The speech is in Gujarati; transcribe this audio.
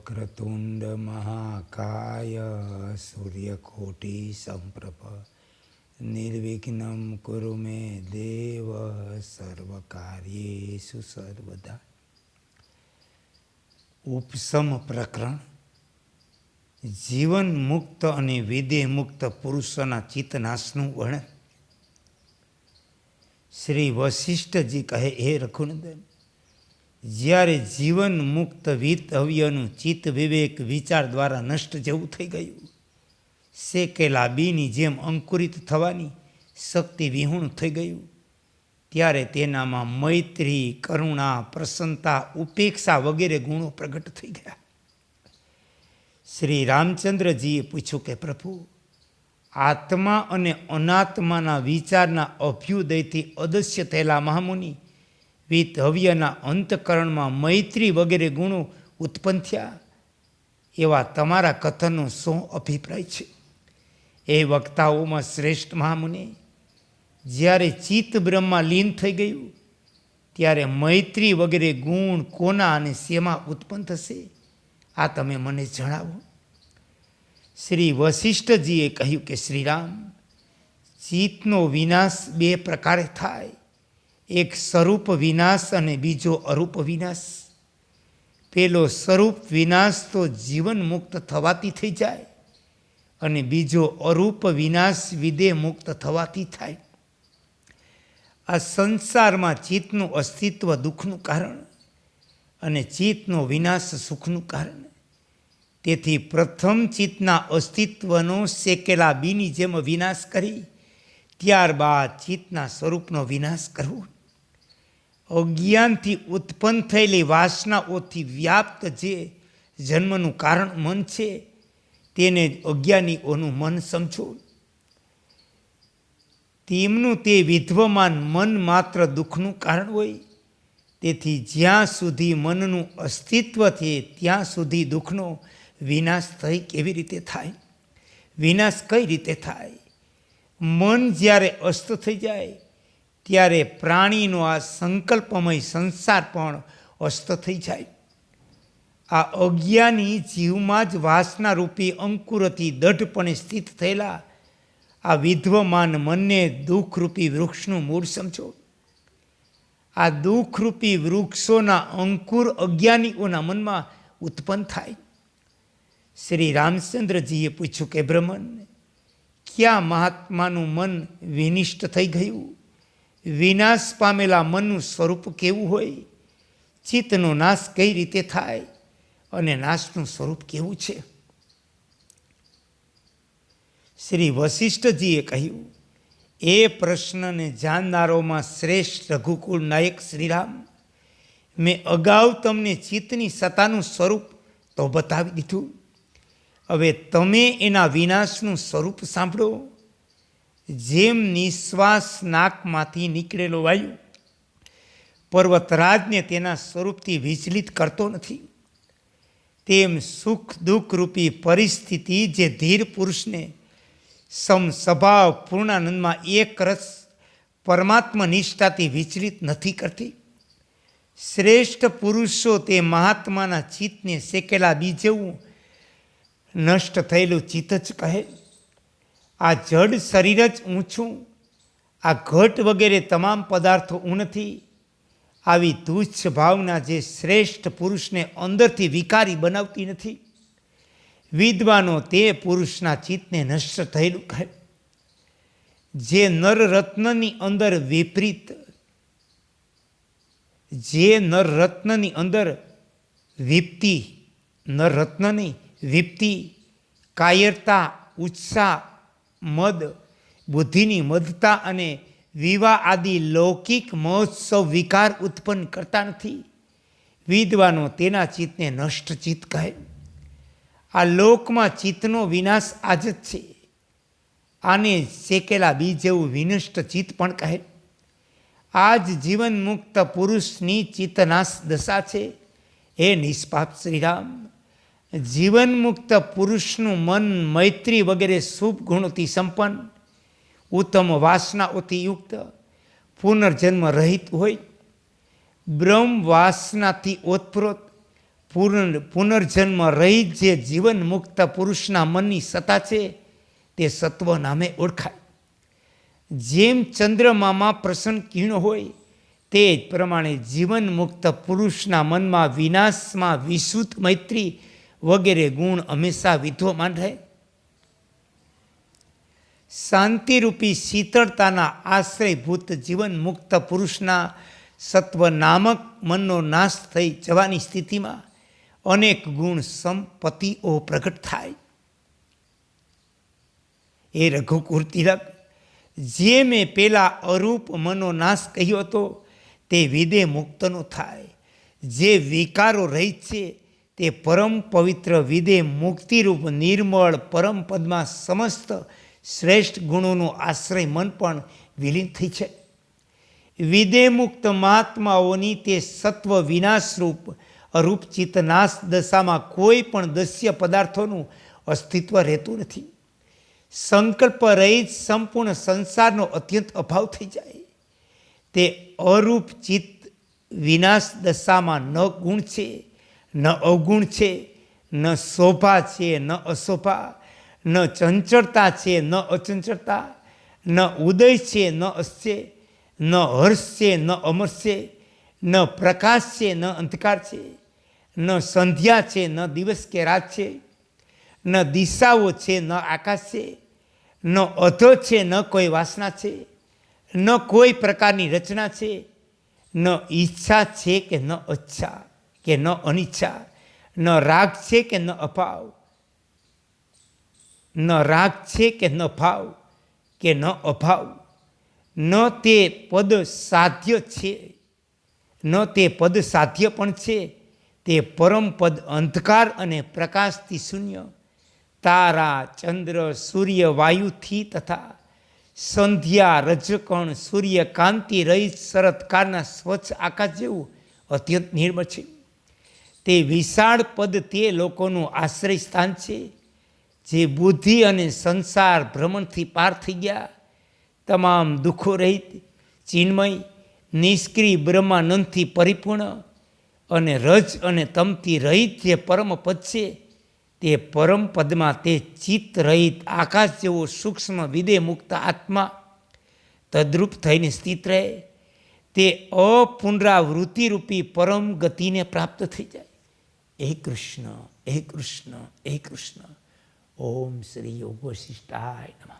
વક્રતુંડ મહાકાય સૂર્યકોટી સંપ્રભ નિર્વિઘ્નમ કુરુ મે દેવ સર્વકાર્યેષુ સર્વદા ઉપસમ પ્રકરણ જીવન મુક્ત અને વિદેહ મુક્ત પુરુષોના ચિત્તનાશનું વર્ણન શ્રી વશિષ્ઠજી કહે હે રઘુનંદન જ્યારે જીવન મુક્ત વિતવ્યનું ચિત્ત વિવેક વિચાર દ્વારા નષ્ટ જેવું થઈ ગયું. શેકેલા બીની જેમ અંકુરિત થવાની શક્તિ વિહુણ થઈ ગયું. ત્યારે તેનામાં મૈત્રી, કરુણા, પ્રસન્નતા, ઉપેક્ષા વગેરે ગુણો પ્રગટ થઈ ગયા. શ્રી રામચંદ્રજીએ પૂછ્યું કે, પ્રભુ, આત્મા અને અનાત્માના વિચારના અભ્યુદયથી અદશ્ય થયેલા મહામુનિ વિત હવ્યના અંતકરણમાં મૈત્રી વગેરે ગુણો ઉત્પન્ન થયા. એવા તમારા કથનનો શું અભિપ્રાય છે? એ વક્તાઓમાં શ્રેષ્ઠ મહામુનિ, જ્યારે ચિત્ત બ્રહ્મા લીન થઈ ગયું, ત્યારે મૈત્રી વગેરે ગુણ કોના અને શેમાં ઉત્પન્ન થશે? આ તમે મને જણાવો. શ્રી વશિષ્ઠજીએ કહ્યું કે શ્રીરામ, ચિત્તનો વિનાશ બે પ્રકારે થાય. એક સ્વરૂપ વિનાશ અને બીજો અરૂપ વિનાશ. પેલો સ્વરૂપ વિનાશ તો જીવન મુક્ત થવાથી થઈ જાય અને બીજો અરૂપ વિનાશ વિદે મુક્ત થવાથી થાય. આ સંસારમાં ચિત્તનું અસ્તિત્વ દુઃખનું કારણ અને ચિત્તનો વિનાશ સુખનું કારણ. તેથી પ્રથમ ચિત્તના અસ્તિત્વનો શેકેલા બીની જેમ વિનાશ કરી, ત્યારબાદ ચિત્તના સ્વરૂપનો વિનાશ કરવો. અજ્ઞાનથી ઉત્પન્ન થયેલી વાસનાઓથી વ્યાપ્ત જે જન્મનું કારણ મન છે, તેને અજ્ઞાનીઓનું મન સમજો. તેમનું તે વિધ્વમાન મન માત્ર દુઃખનું કારણ હોય, તેથી જ્યાં સુધી મનનું અસ્તિત્વ છે, ત્યાં સુધી દુઃખનો વિનાશ થઈ કેવી રીતે થાય? વિનાશ કઈ રીતે થાય? મન જ્યારે અસ્ત થઈ જાય ત્યારે પ્રાણીનો આ સંકલ્પમય સંસાર પણ અસ્ત થઈ જાય. આ અજ્ઞાની જીવમાં જ વાસના રૂપી અંકુરથી દઢપણે સ્થિત થયેલા આ વિધ્વમાન મનને દુઃખરૂપી વૃક્ષનું મૂળ સમજો. આ દુઃખરૂપી વૃક્ષોના અંકુર અજ્ઞાનીઓના મનમાં ઉત્પન્ન થાય. શ્રી રામચંદ્રજીએ પૂછ્યું કે બ્રહ્મન ક્યાં મહાત્માનું મન વિનિષ્ટ થઈ ગયું? વિનાશ પામેલા મનનું સ્વરૂપ કેવું હોય? ચિત્તનો નાશ કઈ રીતે થાય? અને નાશનું સ્વરૂપ કેવું છે? શ્રી વશિષ્ઠજીએ કહ્યું, એ પ્રશ્નને જાણનારોમાં શ્રેષ્ઠ રઘુકુળ નાયક શ્રીરામ, મેં અગાઉ તમને ચિત્તની સત્તાનું સ્વરૂપ તો બતાવી દીધું. હવે તમે એના વિનાશનું સ્વરૂપ સાંભળો. જેમ નિશ્વાસ નાકમાંથી નીકળેલો વાયુ, પર્વતરાજને તેના સ્વરૂપથી વિચલિત કરતો નથી. તેમ સુખ દુઃખરૂપી પરિસ્થિતિ જે ધીર પુરુષને સમ સ્વભાવ પૂર્ણાનંદમાં એક રસ પરમાત્મા નિષ્ઠાથી વિચલિત નથી કરતી. શ્રેષ્ઠ પુરુષો તે મહાત્માના ચિત્તને શેકેલા બી જેવું નષ્ટ થયેલું ચિત્ત જ કહે. આ જડ શરીર જ ઊંચું આ ઘટ વગેરે તમામ પદાર્થો ઊંનથી આવી તુચ્છ ભાવના જે શ્રેષ્ઠ પુરુષને અંદરથી વિકારી બનાવતી નથી. વિદ્વાનો તે પુરુષના ચિત્તને નષ્ટ થયેલું કહે. જે નર રત્નની અંદર વિપરીત, જે નર રત્નની અંદર વિપતી નર રત્નની વિપતી, કાયરતા, ઉત્સાહ મદ, બુદ્ધિની મદતા અને વિવાહ આદિ લૌકિક મહોત્સવ વિકાર ઉત્પન્ન કરતા નથી. વિદ્વાનો તેના ચિત્તને નષ્ટ ચિત્ત કહે. આ લોકમાં ચિત્તનો વિનાશ આજ જ છે. આને શેકેલા બી જેવું વિનષ્ટ ચિત્ત પણ કહે. આજ જીવન મુક્ત પુરુષની ચિત્તનાશ દશા છે. હે નિષ્પાપ શ્રીરામ. જીવન મુક્ત પુરુષનું મન મૈત્રી વગેરે શુભ ગુણોથી સંપન્ન, ઉત્તમ વાસનાઓથી યુક્ત, પુનર્જન્મ રહિત હોય, બ્રહ્મ વાસનાથી ઓતપ્રોત, પૂર્ણ પુનર્જન્મ રહિત જે જીવન મુક્ત પુરુષના મનની સત્તા છે તે સત્વ નામે ઓળખાય. જેમ ચંદ્રમામાં પ્રસન્ન કિરણ હોય, તે જ પ્રમાણે જીવન મુક્ત પુરુષના મનમાં વિનાશમાં વિશુદ્ધ મૈત્રી વગેરે ગુણ હંમેશા વિદ્યમાન રહે શાંતિરૂપી શીતળતાના આશ્રયભૂત જીવન મુક્ત પુરુષના સત્વ નામક મનનો નાશ થઈ જવાની સ્થિતિમાં અનેક ગુણ સંપત્તિઓ પ્રગટ થાય. એ રઘુકુર તિલક જે મેં પેલા અરૂપ મનો નાશ કહ્યો હતો, તે વિદે મુક્તનો થાય. જે વિકારો રહી છે તે પરમ પવિત્ર વિદે મુક્તિરૂપ નિર્મળ પરમ પદમાં સમસ્ત શ્રેષ્ઠ ગુણોનું આશ્રય મન પણ વિલીન થઈ છે. વિદે મુક્ત મહાત્માઓની તે સત્વ વિનાશરૂપ અરૂપ ચિત્ત દશામાં કોઈ પણ દસ્ય પદાર્થોનું અસ્તિત્વ રહેતું નથી. સંકલ્પ રહિત સંપૂર્ણ સંસારનો અત્યંત અભાવ થઈ જાય. તે અરૂપ ચિત્ત વિનાશ દશામાં ન ગુણ છે. ન અવગુણ છે ન શોભા છે ન અશોભા ન ચંચળતા છે ન અચંચળતા ન ઉદય છે ન અસ્ય ન હર્ષ છે ન અમર છે ન પ્રકાશ છે ન અંધકાર છે ન સંધ્યા છે ન દિવસ કે રાત છે ન દિશાઓ છે ન આકાશ છે ન અધો છે ન કોઈ વાસના છે ન કોઈ પ્રકારની રચના છે ન ઈચ્છા છે કે ન અચ્છા કે ન અનિચ્છા, ન રાગ છે કે ન અભાવ? ન રાગ છે કે ન ભાવ? કે ન અભાવ? ન તે પદ સાધ્ય છે? ન તે પદ સાધ્ય પણ છે? તે પરમ પદ અંધકાર અને પ્રકાશથી શૂન્ય. તારા ચંદ્ર સૂર્ય વાયુથી તથા સંધ્યા રજકણ સૂર્ય કાંતિ રહિત શરતકારના સ્વચ્છ આકાશ જેવું અત્યંત નિર્મળ છે. તે વિશાળ પદ તે લોકોનું આશ્રય સ્થાન છે, જે બુદ્ધિ અને સંસાર ભ્રમણથી પાર થઈ ગયા. તમામ દુઃખો રહિત, ચિન્મય, નિષ્ક્રિય બ્રહ્માનંદથી પરિપૂર્ણ અને રજ અને તમથી રહિત જે પરમ પદ છે, તે પરમ પદમાં તે ચિત્ત રહિત આકાશ જેવો સૂક્ષ્મ વિદે મુક્ત આત્મા તદ્રુપ થઈને સ્થિત રહે. તે અપુનરાવૃત્તિરૂપી પરમ ગતિને પ્રાપ્ત થઈ જાય. એ કૃષ્ણ એ કૃષ્ણ એ કૃષ્ણ. ઓમ શ્રી યોગ નમઃ.